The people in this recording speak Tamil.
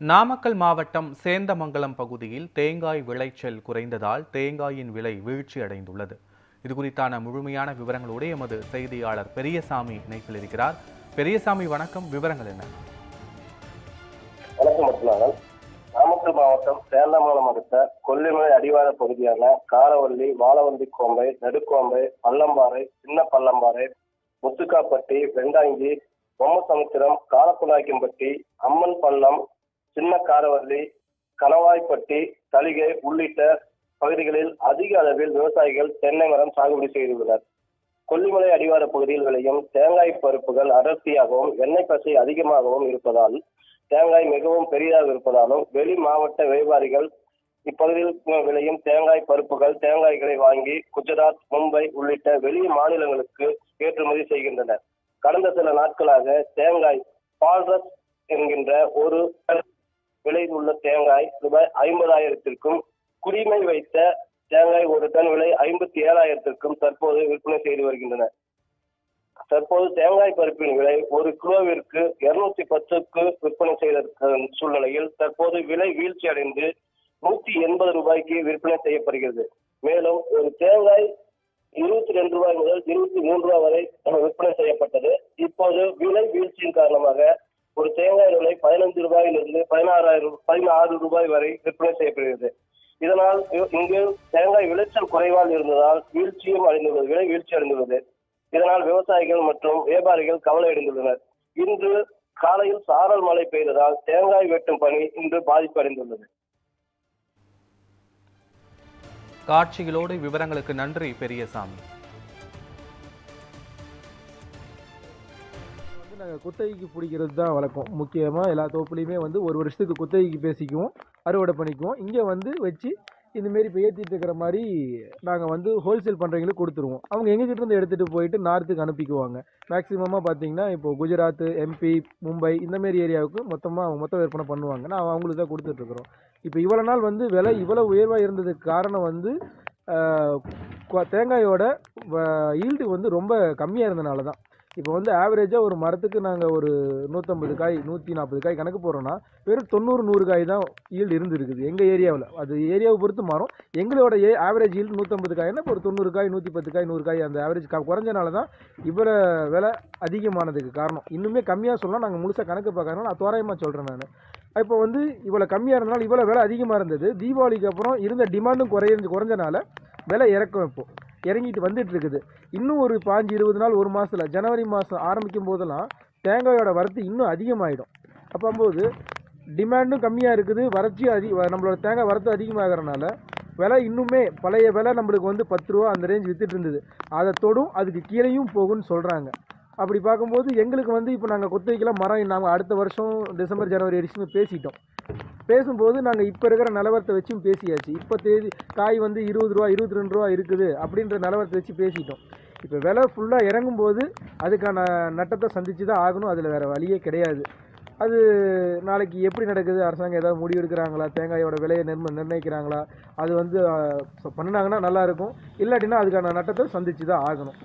நாமக்கல் மாவட்டம் சேந்தமங்கலம் பகுதியில் தேங்காய் விளைச்சல் குறைந்ததால் தேங்காயின் விலை வீழ்ச்சி அடைந்துள்ளது. இது குறித்தான முழுமையான விவரங்களோடு எமது செய்தியாளர் பெரியசாமி இணைப்பில் இருக்கிறார். பெரியசாமி வணக்கம். விவரங்கள் என்ன? வணக்கம் நாமக்கல் மாவட்டம் சேந்தமங்கலம் அடுத்த கொல்லிமலை அடிவார பகுதியான காரவள்ளி வாழவந்தி கோம்பை நடுக்கோம்பை பள்ளம்பாறை சின்ன பள்ளம்பாறை முத்துக்காப்பட்டி வெண்டாங்கி பொம்மசமுத்திரம் காலப்புநாய்க்கம்பட்டி அம்மன் பள்ளம் சின்ன காரவல்லி கணவாய்ப்பட்டி தளிகை உள்ளிட்ட பகுதிகளில் அதிக அளவில் விவசாயிகள் தென்னை மரம் சாகுபடி செய்துள்ளனர். கொல்லிமலை அடிவார பகுதியில் விளையும் தேங்காய் பருப்புகள் அடர்த்தியாகவும் எண்ணெய் பசை அதிகமாகவும் இருப்பதால் தேங்காய் மிகவும் பெரியதாக இருப்பதாலும் வெளி மாவட்ட வியாபாரிகள் இப்பகுதியில் விளையும் தேங்காய் பருப்புகள் தேங்காய்களை வாங்கி குஜராத் மும்பை உள்ளிட்ட வெளி மாநிலங்களுக்கு ஏற்றுமதி செய்கின்றனர். கடந்த சில நாட்களாக தேங்காய் பால்ரஸ் என்கின்ற ஒரு விலையில் உள்ள தேங்காய் ரூபாய் ஐம்பதாயிரத்திற்கும் குடிமை வைத்த தேங்காய் ஒரு டன் விலை ஐம்பத்தி ஏழாயிரத்திற்கும் தற்போது விற்பனை செய்து வருகின்றன. தற்போது தேங்காய் பருப்பின் விலை ஒரு கிலோவிற்கு இருநூத்தி பத்துக்கு விற்பனை செய்த சூழ்நிலையில் தற்போது விலை வீழ்ச்சி அடைந்து நூத்தி எண்பது ரூபாய்க்கு விற்பனை செய்யப்படுகிறது. மேலும் ஒரு தேங்காய் இருபத்தி ரெண்டு ரூபாய் முதல் இருபத்தி மூன்று ரூபாய் வரை விற்பனை செய்யப்பட்டது. இப்போது விலை வீழ்ச்சியின் காரணமாக ஒரு தேங்காய் விலை பதினைந்து ரூபாயிலிருந்து பதினாறாயிரம் பதினாறு ரூபாய் வரை விற்பனை செய்யப்படுகிறது. இதனால் இங்கு தேங்காய் விளைச்சல் குறைவால் இருந்ததால் வீழ்ச்சியும் அடைந்துள்ளது விலை வீழ்ச்சி அடைந்துள்ளது. இதனால் விவசாயிகள் மற்றும் வியாபாரிகள் கவலை அடைந்துள்ளனர். இன்று காலையில் சாரல் மழை பெய்ததால் தேங்காய் வெட்டும் பணி இன்று பாதிப்பு அடைந்துள்ளது. காட்சிகளோடு விவரங்களுக்கு நன்றி பெரியசாமி. வந்து நாங்கள் குத்தகைக்கு பிடிக்கிறது தான் வழக்கம். முக்கியமாக எல்லா தோப்புலையுமே வந்து ஒரு வருஷத்துக்கு குத்தகைக்கு பேசிக்குவோம் அறுவடை பண்ணிக்குவோம். இங்கே வந்து வச்சு இந்தமாரி இப்போ ஏற்றிட்டு இருக்கிற மாதிரி நாங்கள் வந்து ஹோல்சேல் பண்ணுறவங்களுக்கு கொடுத்துருவோம். அவங்க எங்ககிட்ட இருந்து எடுத்துகிட்டு போயிட்டு நார்த்துக்கு அனுப்பிக்குவாங்க. மேக்ஸிமமாக பார்த்தீங்கன்னா இப்போ குஜராத் எம்பி மும்பை இந்தமாரி ஏரியாவுக்கு மொத்தமாக அவங்க மொத்த விற்பனை பண்ணுவாங்க. நான் அவங்களுக்கு தான் கொடுத்துட்ருக்குறோம் இப்போ இவ்வளோ நாள் வந்து விலை இவ்வளோ உயர்வாக இருந்ததுக்கு காரணம் வந்து தேங்காயோட ஈல்டு வந்து ரொம்ப கம்மியாக இருந்தனால தான் இப்போ வந்து ஆவரேஜாக ஒரு மரத்துக்கு நாங்கள் ஒரு நூற்றம்பது காய் நூற்றி நாற்பது காய் கணக்கு போடுறோன்னா வெறும் தொண்ணூறு நூறு காய் தான் ஈல்டு இருந்துருக்குது எங்கள் ஏரியாவில் அது ஏரியாவை பொறுத்து மாறும். எங்களோட ஏ ஆவரேஜ் ஈல்டு நூற்றம்பது காய்னா இப்போ ஒரு தொண்ணூறு காய் நூற்றி பத்து காய் நூறு காய் அந்த ஆவரேஜ் க குறைஞ்சனால தான் இவ்வளோ விலை அதிகமானதுக்கு காரணம். இன்னுமே கம்மியாக சொல்லலாம் நாங்கள் முழுசாக கணக்கு பார்க்கறதுனால நான் தோராயமாக சொல்கிறேன் நான். இப்போ வந்து இவ்வளோ கம்மியாக இருந்தனால இவ்வளோ விலை அதிகமாக இருந்தது. தீபாவளிக்கு அப்புறம் இருந்த டிமாண்டும் குறைஞ்சு குறைஞ்சனால விலை இறக்கம் இப்போது இறங்கிட்டு வந்துட்டு இருக்குது இன்னும் ஒரு பாஞ்சு இருபது நாள் ஒரு மாதத்தில் ஜனவரி மாதம் ஆரம்பிக்கும் போதெல்லாம் தேங்காயோட வரத்து இன்னும் அதிகமாகிடும் அப்போம்போது டிமாண்டும் கம்மியாக இருக்குது வறட்சியும் அதி நம்மளோட தேங்காய் வரத்து அதிகமாகிறனால விலை இன்னுமே பழைய விலை நம்மளுக்கு வந்து பத்து ரூபா அந்த ரேஞ்ச் வித்துட்டு இருந்தது அதை தொடும் அதுக்கு கீழேயும் போகும்னு சொல்கிறாங்க அப்படி பார்க்கும்போது எங்களுக்கு வந்து இப்போ நாங்கள் குத்தகைக்கெல்லாம் மரம் நாங்கள் அடுத்த வருஷம் டிசம்பர் ஜனவரி வரைக்கும் பேசிட்டோம். பேசும்போது நாங்கள் இப்போ இருக்கிற நிலவரத்தை வச்சும் பேசியாச்சு. இப்போ தேதி காய் வந்து இருபது ரூபா இருபத்தி ரெண்டு ரூபா இருக்குது அப்படின்ற நிலவரத்தை வச்சு பேசிட்டோம். இப்போ விலை ஃபுல்லாக இறங்கும்போது அதுக்கான நட்டத்தை சந்தித்து தான் ஆகணும். அதில் வேறு வழியே கிடையாது. அது நாளைக்கு எப்படி நடக்குது? அரசாங்கம் ஏதாவது முடிவு எடுக்கிறாங்களா? தேங்காயோட விலையை நிர்ம நிர்ணயிக்கிறாங்களா? அது வந்து பண்ணினாங்கன்னா நல்லாயிருக்கும் இல்லாட்டினா அதுக்கான நட்டத்தை சந்திச்சு தான் ஆகணும்.